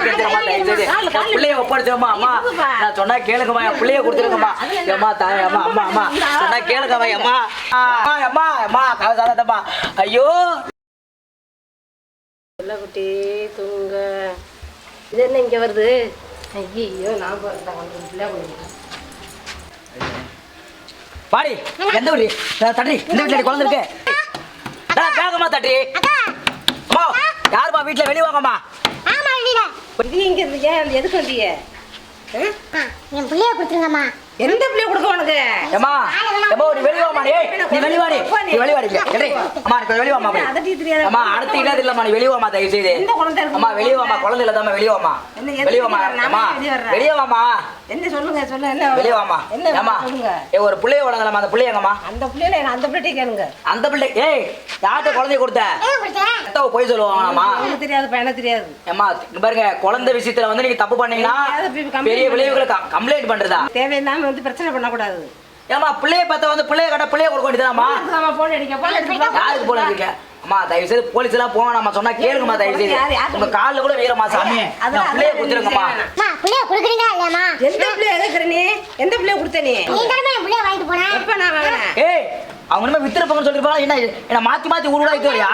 கொடுக்கறதுமா தயவு செய்து. என் பிள்ளைய ஒப்படைச்சிருமா அம்மா. நான் சொன்னா கேளுங்கம்மா என் பிள்ளைய கொடுத்துருங்கம்மா. ஏம்மா தாய் அம்மா அம்மா அம்மா. சொன்னா கேளுங்கம்மா அம்மா அம்மா அம்மா அம்மா கவசாதம்மா ஐயோ. குட்டி தூங்க. இது என்ன இங்கே வருது? ஐயோ நான் பாடி எந்த வீடு தட்டி இந்த வீட்டுல குழந்தை இருக்கு. தட்டி அம்மா யாரும்மா வீட்டுல? வெளிய வாங்கம்மா. இது இங்கே ஏன் எதுக்கு வந்தீங்க என் பிள்ளைய கொடுத்துருங்கம்மா. எந்த பிள்ளை கொடுக்க உனக்கு? ஏம்மா ஏம்மா நீ வெளிய வாமா டேய் நீ வெளிய வாடி. நீ. வெளிய வாடி டேய் அம்மா நீ கொஞ்சம் வெளிய வாமா அப்படி. அதட்டி தெரியாத அம்மா அடுத்து இல்லாத இல்லம்மா நீ வெளிய வாமா தயவு செய்து எந்த குழந்தை இருக்கு? அம்மா வெளிய வாமா குழந்தை இல்லாதம்மா வாமா என்ன, எதுக்கு வெளிய வாமா வெளிய வர்ற? அம்மா நானே வெளிய வர்றேன். வெளிய வாமா என்ன சொல்லுங்க சொல்லுங்க என்ன வெளிய வாமா என்ன சொல்லுங்க. ஏ ஒரு பிள்ளைய வளங்கலாமா அந்த பிள்ளைய எங்கம்மா? அந்த பிள்ளைல அந்த பிள்ளைகிட்ட கேளுங்க. அந்த பிள்ளை ஏய் யார்கிட்ட குழந்தைய கொடுத்த? போய் சொல்லுவாங்களாமா எனக்கு தெரியாது பையனை தெரியாது. ஏம்மா இங்க பாருங்க குழந்தை விஷயத்துல வந்து நீங்க தப்பு பண்ணீங்கன்னா பெரிய விளைவுகளை கம்ப்ளைண்ட் பண்றதா? தேவையில்லாம வந்து பிரச்சனை பண்ணக்கூடாது. ஏம்மா பிள்ளைய பார்த்தா வந்து பிள்ளைய கட்ட பிள்ளைய கொடுக்க வேண்டியதாம்மா நம்ம போன் அடிக்க போன் அடிக்க யாருக்கு போல இருக்கீங்க அம்மா தயவு செய்து போலீஸ் எல்லாம் போக நம்ம சொன்னா கேளுங்கம்மா தயவு செய்து உங்க கால்ல கூட வீரமா சாமி. பிள்ளைய கொடுத்துருங்கம்மா. பிள்ளைய கொடுக்குறீங்களா இல்லையாம்மா? எந்த பிள்ளைய கேட்குற நீ? எந்த பிள்ளைய கொடுத்த நீ? நீ தானே என் பிள்ளைய வாங்கிட்டு போனேன் எப்ப நான் வாங்கினேன்? ஏய் அவங்க இனிமே வித்திருப்பாங்கன்னு சொல்லிருப்பாங்க. என்ன என்ன மாத்தி மாத்தி ஊருடா இது வரையா?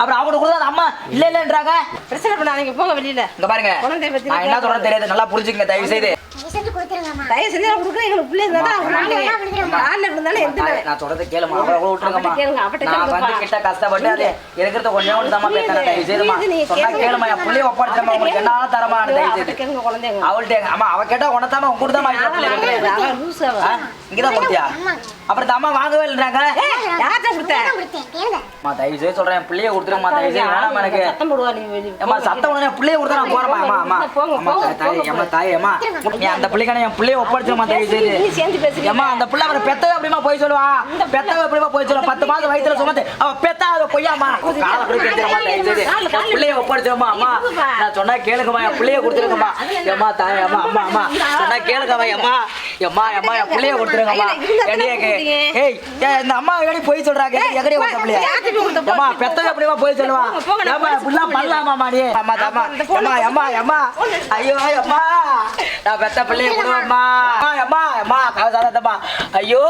அப்புறம் அவங்க கூட அந்த அம்மா இல்ல இல்லன்றாங்க? பிரச்சனை பண்ணாதீங்க போங்க வெளியில. இங்க பாருங்க. குழந்தைய பத்தி நான் என்ன சொல்றேன் தெரியாது. நல்லா புரிஞ்சுக்கங்க தயவு செய்து தயவு செஞ்சு நான் கொடுக்குறேன் எங்களுக்கு பிள்ளை இருந்தா தான் அம்மா, வேணா கொடுக்குறேன். காலில் விழுந்தாலும் எந்த நான் நான் சொல்றது கேளுமா அவளை கூட விட்டுருங்கம்மா. அவட்ட கேளுங்க, அவட்ட நான் கேளுங்கப்பா. வந்து கிட்ட கஷ்டப்பட்டு அது இருக்கிறத கொஞ்சம் ஒன்று தான் பேசுறேன் தயவு சொன்னா. கேளுமா என் பிள்ளைய உங்களுக்கு என்ன தரமா தயவு செய்து கேளுங்க குழந்தைங்க அவள்கிட்ட அம்மா அவ கேட்டா உனத்தாம உங்க கூட தான்? இங்கதான் கொடுத்தியா? அப்புறம் அம்மா வாங்கவே இல்லைன்றாங்க யார்கிட்ட கொடுத்தேன்? அம்மா தயவு செய்து சொல்றேன் பிள்ளைய கொடுத்துருமா தயவு செய்து வேணாம் எனக்கு. சத்தம் போடுவா நீ. ஏம்மா சத்தம் உடனே பிள்ளைய கொடுத்தா நான் போறேம்மா அம்மா அம்மா. போங்க, அம்மா தாய் அம்மா தாய் அம்மா. நீ அந்த பிள்ளைக்கான என் பிள்ளைய ஒப்படைச்சிருமா தயவு செய்து. நீ சேர்ந்து பேசுறீங்க. ஏம்மா அந்த பிள்ளை அப்புறம் பெத்தவ எப்படிமா போய் சொல்லுவா? பெத்தவ எப்படிமா போய் சொல்லுவா? பத்து மாசம் வயித்துல சுமந்து அவ பெத்தா அவ பொய்யாமா காலை அப்படி கேட்கிறமா தயவு செய்து. பிள்ளைய ஒப்படைச்சிருமா அம்மா. நான் சொன்னா கேளுங்கம்மா என் பிள்ளைய கொடுத்துருங்கம்மா. ஏம்மா தாய் அம்மா அம்மா அம்மா. சொன்னா கேளுங்கம்மா அம்மா. எம்மா அம்மா என் பிள்ளைய கொடுத்துருங்கம்மா. ஏய் இந்த அம்மா எப்படி போய் சொல்றாங்க? எங்கடி கொடுத்த பிள்ளைய? ஏம்மா பெத்தவ எப்படிமா போய் சொல்லுவா? ஏம்மா இப்படிலாம் பண்ணலாமாமா நீ அம்மா அம்மா அம்மா அம்மா அம்மா ஐயோ அம்மா. நான் பெத்த பிள்ளைய கொடுவேம்மா அம்மா அம்மா கவசாதம்மா ஐயோ.